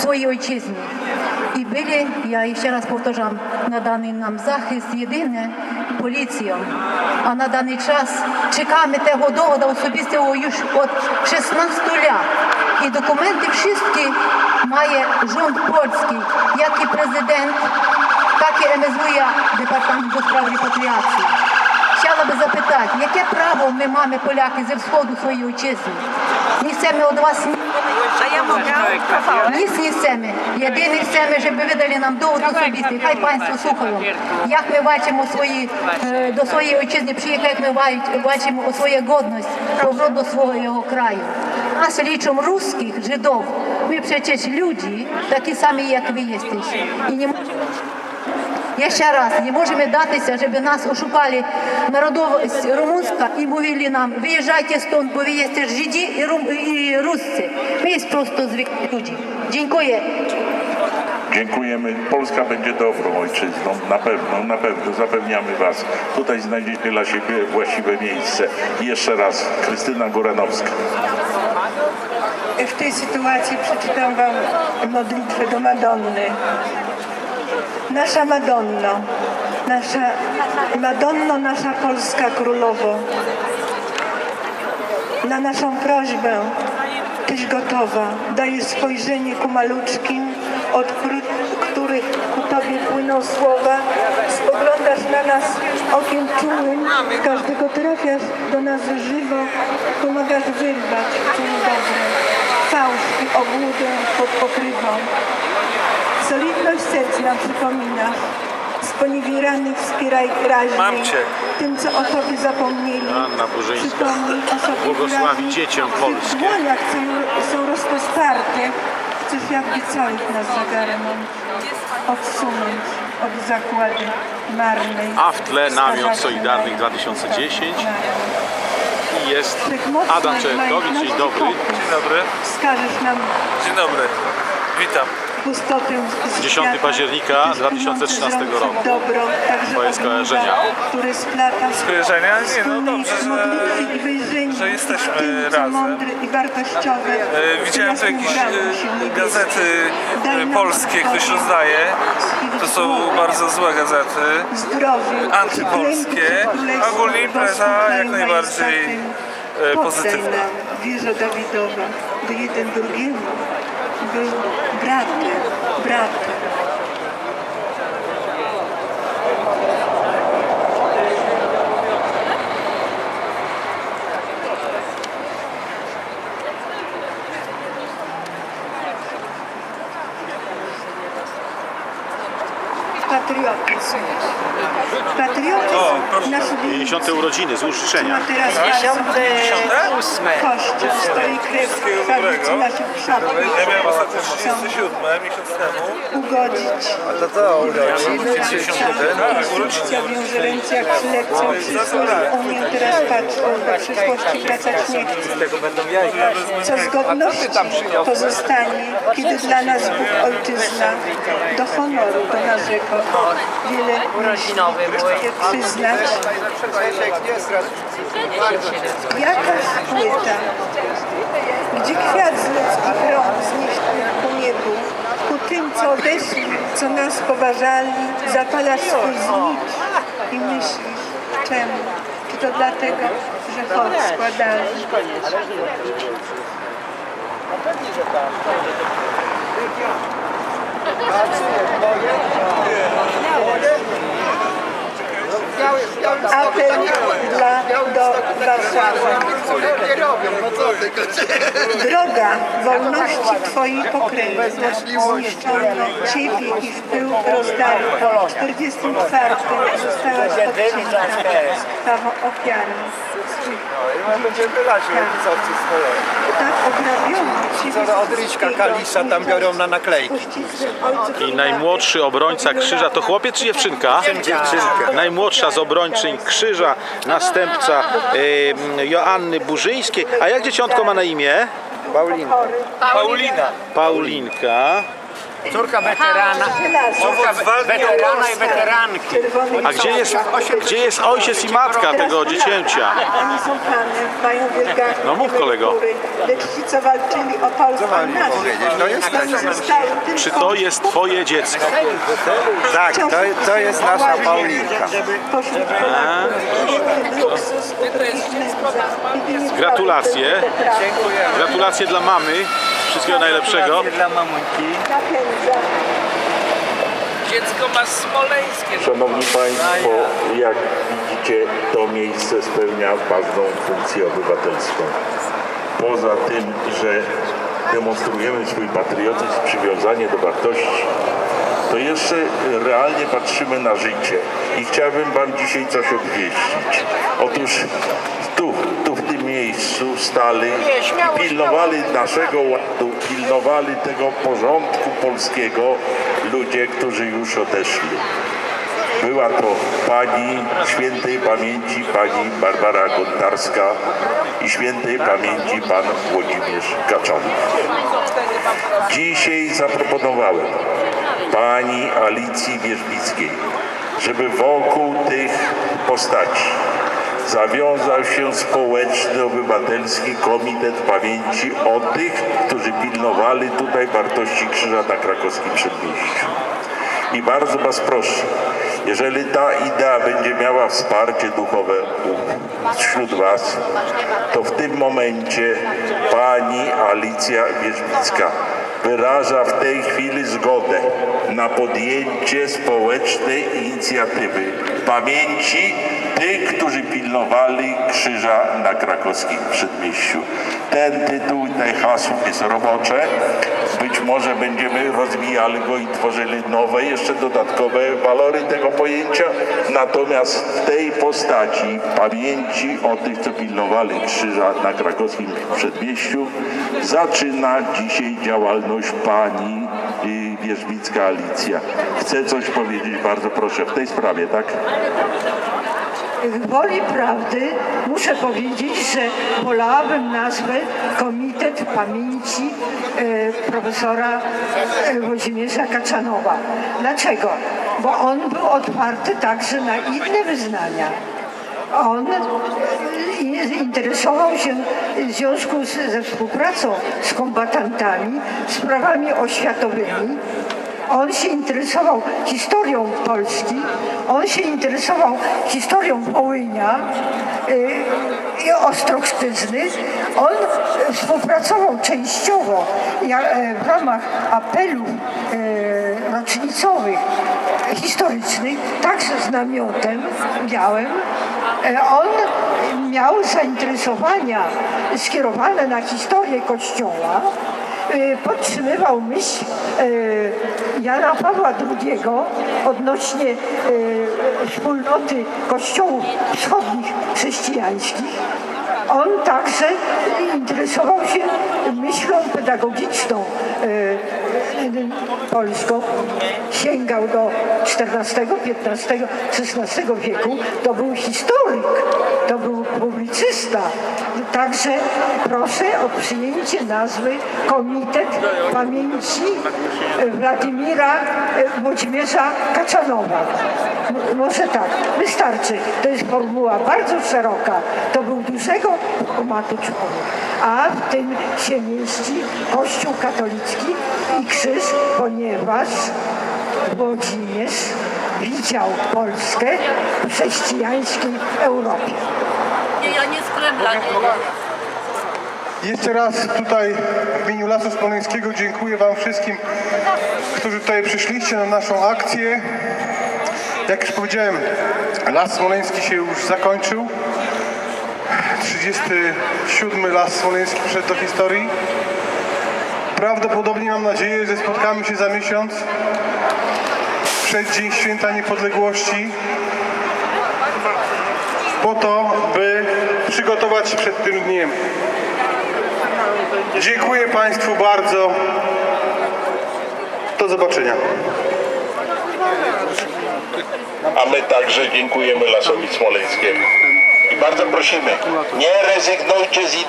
своїй отчизні. І били, я ще раз повторюю, на даний нам захист єдине поліція. А на даний час чекаємо того довода особистого від 16 ля. І документи всі має жон польський, як і президент, так і МСВЯ департамент до справ репатріації. Хотіла би запитати, яке право ми маємо поляки зі сходу своєї отчизни? Nie chcemy od was nic. A ja mogę? Nic nie chcemy. Jedynie chcemy, żeby wydali nam dowód osobisty. Haj Państwo słuchają. Jak my walczymy o swої, e, do swojej ojczyzny, przyjechać, jak my wal- walczymy o swoją godność, powrót do swojego kraju. Nas liczą ruskich, Żydów. My przecież ludzi, tacy sami jak wy jesteście. I nie możemy Jeszcze raz, nie możemy датися, żeby nas oszukali narodowość rumuńska i mówili nam, wyjeżdżajcie stąd, bo wy jesteście Żydzi i, rum, i Ruscy. My jest prosto zwykli ludzie. Dziękuję. Dziękujemy. Polska będzie dobrą ojczyzną, na pewno, na pewno, zapewniamy Was. Tutaj znajdziecie dla siebie właściwe miejsce. I jeszcze raz, Krystyna Goranowska. W tej sytuacji przeczytam Wam modlitwę do Madonny. Nasza Madonno, nasza Madonno, nasza Polska Królowo, na naszą prośbę Tyś gotowa, dajesz spojrzenie ku maluczkim, od których ku Tobie płyną słowa, spoglądasz na nas okiem czułym, każdego trafiasz do nas żywo, pomagasz wyrwać czyń dobre, fałsz i obłudę pod pokrywą. Solidność serc nam przypominasz, sponiewieranych wspieraj raźniej, Mam cię. tym, co o Tobie zapomnieli. Anna Burzyńska. Przypomnij o sobie Błogosławi dzieciom W tych polskie. dłoniach co są rozpostarte, chcesz jakby całych nas zagarnąć, odsunąć od zakłady marnej. A w tle namiot Solidarnych na 2010 marnej. i jest Adam Czerkowicz. Dzień dobry. Dzień dobry. Wskażesz nam Dzień dobry. Witam. Pustotę z 10 świata, października gdyż 2013 płynące roku. Dobro, także Twoje skojarzenia. które splata Skojarzenia? Nie, no dobrze, że- że jesteśmy razem. mądre i wartościowe. E, Widziałem tu jakieś e, gazety e, polskie, ktoś rozdaje. To są bardzo złe gazety. antypolskie, ogólnie impreza jak najbardziej, pozytywna. nam wieża Dawidowa, by jeden drugiemu был братка, братка. Patriotyzm. Patriotyzm nasz 50 urodziny, złóż życzenia. ma teraz bardzo Ósme. kości, w której krew tradycji naszych przodków Ja miałem ostatnio chcą 37 miesiąc temu. ugodzić. Tak, urodziny. Ja wiąże ręce jak przylecą przyszłość. Unię teraz patrzą, do przyszłości wracać nie chce. Co z godności pozostanie, kiedy dla nas Bóg Ojczyzna do honoru do naszego wiele Urodzinowy mój. je przyznać. Jakaż płyta, gdzie kwiat z ludzkich rąk znieść ku niebu, ku tym, co odeszli, co nas poważali, zapalasz swój znicz i myślisz, czemu? Czy to dlatego, że hołd składali? Apel dla, do Warszawy. Droga wolności Twojej pokrętna, zniszczono Ciebie i w pył rozdali. W 44 zostałaś odcięta krwawą ofiarą swych Będziemy wylać rodzicowcy swoje. tak ograbiono Ciebie Co od Ryczka Kalisa tam biorą na naklejki. I najmłodszy obrońca krzyża to chłopiec czy dziewczynka? Dziewczynka. Najmłodsza z obrończyń krzyża, następca e, Joanny Burzyńskiej. A jak dzieciątko ma na imię? Paulina. Paulina. Paulinka. Córka weterana, córka we- weterana i weteranki. A gdzie jest, gdzie jest ojciec i matka tego dziecięcia? Oni są Hany, mają wielgachne No mów, kolego. lecz ci, co walczyli o? No zostały Czy to jest twoje dziecko? Tak, to, to jest nasza Paulinka. Gratulacje. Gratulacje dla mamy. Wszystkiego najlepszego. Dla mamuńki. Napędza. Dziecko ma smoleńskie. Szanowni Państwo, jak widzicie, to miejsce spełnia ważną funkcję obywatelską. Poza tym, że demonstrujemy swój patriotyzm, przywiązanie do wartości, to jeszcze realnie patrzymy na życie. I chciałbym Wam dzisiaj coś obwieścić. Otóż tu, tu miejscu stali i pilnowali naszego ładu, pilnowali tego porządku polskiego ludzie, którzy już odeszli. Była to pani świętej pamięci pani Barbara Gontarska i świętej pamięci pan Włodzimierz Kaczanów. Dzisiaj zaproponowałem pani Alicji Wierzbickiej, żeby wokół tych postaci zawiązał się społeczny, obywatelski komitet pamięci o tych, którzy pilnowali tutaj wartości krzyża na krakowskim przedmieściu. I bardzo Was proszę, jeżeli ta idea będzie miała wsparcie duchowe wśród Was, to w tym momencie Pani Alicja Wierzbicka wyraża w tej chwili zgodę na podjęcie społecznej inicjatywy pamięci tych, którzy pilnowali krzyża na krakowskim przedmieściu. Ten tytuł, te hasło jest robocze. Być może będziemy rozwijali go i tworzyli nowe, jeszcze dodatkowe walory tego pojęcia. Natomiast w tej postaci pamięci o tych, co pilnowali krzyża na krakowskim przedmieściu, zaczyna dzisiaj działalność pani y, Wierzbicka Alicja. Chcę coś powiedzieć, bardzo proszę, w tej sprawie, tak? Woli prawdy muszę powiedzieć, że wolałabym nazwę Komitet Pamięci e, profesora e, Włodzimierza Kaczanowa. Dlaczego? Bo on był otwarty także na inne wyznania. On e, interesował się w związku z, ze współpracą z kombatantami sprawami oświatowymi. On się interesował historią Polski, on się interesował historią Wołynia y, i Ostrowszczyzny. On współpracował częściowo e, w ramach apelów e, rocznicowych historycznych, także z namiotem białym. E, On miał zainteresowania skierowane na historię Kościoła, podtrzymywał myśl y, Jana Pawła II odnośnie y, wspólnoty kościołów wschodnich chrześcijańskich. On także interesował się myślą pedagogiczną y, polską. Sięgał do XIV, XV, XVI wieku. To był historyk, to był publicysta. Także proszę o przyjęcie nazwy Komitet Pamięci Władimira Włodzimierza Kaczanowa. M- Może tak, wystarczy. To jest formuła bardzo szeroka. To był dużego formatu człowiek. A w tym się mieści Kościół katolicki i krzyż, ponieważ Włodzimierz widział Polskę w chrześcijańskiej Europie. Ja nie z Kremla, nie. Jeszcze raz tutaj w imieniu Lasu Smoleńskiego dziękuję Wam wszystkim, którzy tutaj przyszliście na naszą akcję. Jak już powiedziałem, Las Smoleński się już zakończył. 37 Las Smoleński przed do historii. Prawdopodobnie mam nadzieję, że spotkamy się za miesiąc przed Dzień Święta Niepodległości po to, by przygotować się przed tym dniem. Dziękuję Państwu bardzo. Do zobaczenia. A my także dziękujemy Lasowi Smoleńskiemu. I bardzo prosimy, nie rezygnujcie z idei.